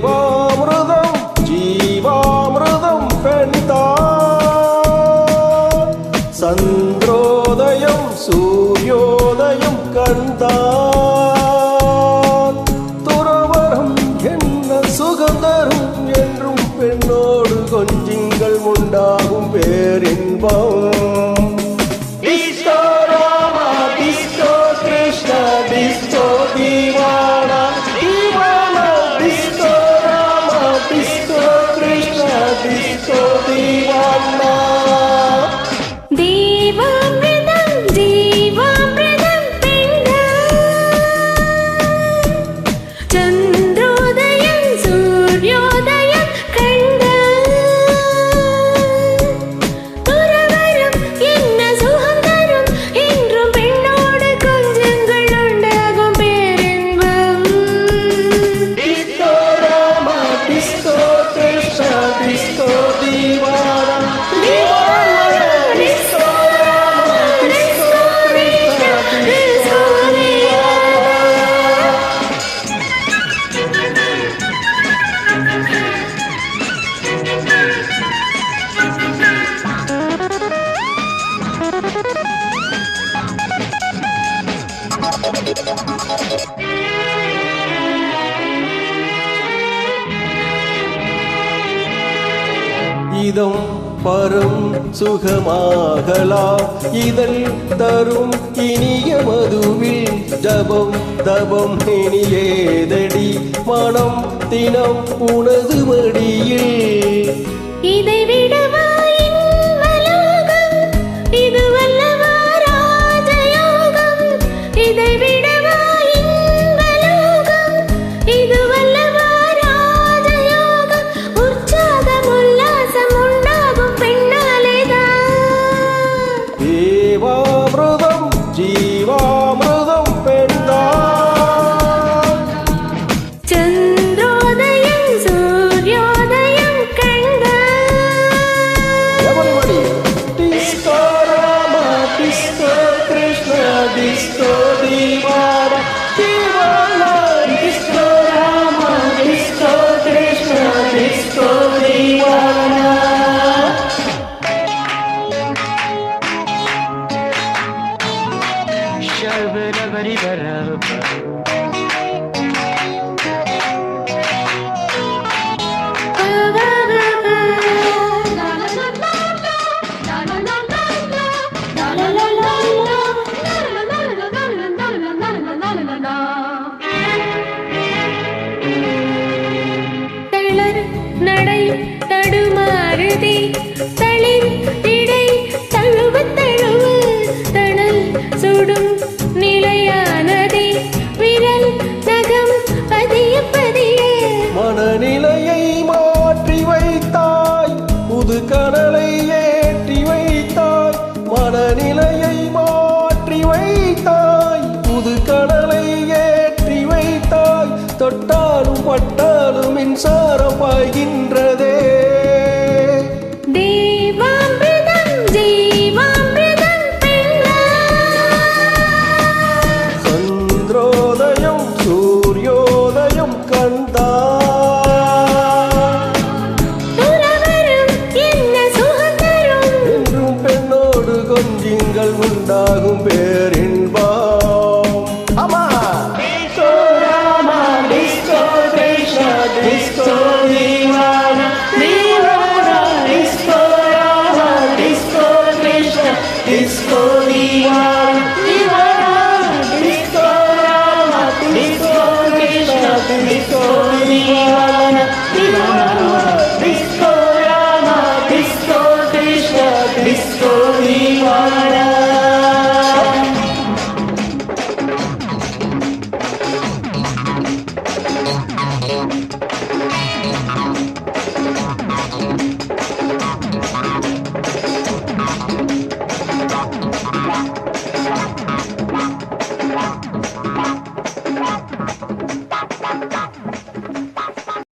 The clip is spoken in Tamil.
தேவாமிரதம் ஜீவாமிரதம் பெண்தா. சந்திரோதயம் சூரியோதயம் கந்தா துறவரம் என்ன சுகந்தரும் என்றும் பெண்ணோடு கொஞ்சிங்கள் உண்டாகும் பேரின்பம். 你的。பரம் சுகமாகலாம் இதழ் தரும் இனிய மதுவில் ஜபம் தபம் இனியேதடி மனம் தினம் உனது மடியில். இதைவிடவா visto. மின்சாரம் பாய்கின்றதே. சந்திரோதயம் சூரியோதயம் கந்தா என்றும் பெண்ணோடு கொஞ்சிங்கள் உண்டாகும் பேர். Cristo. What?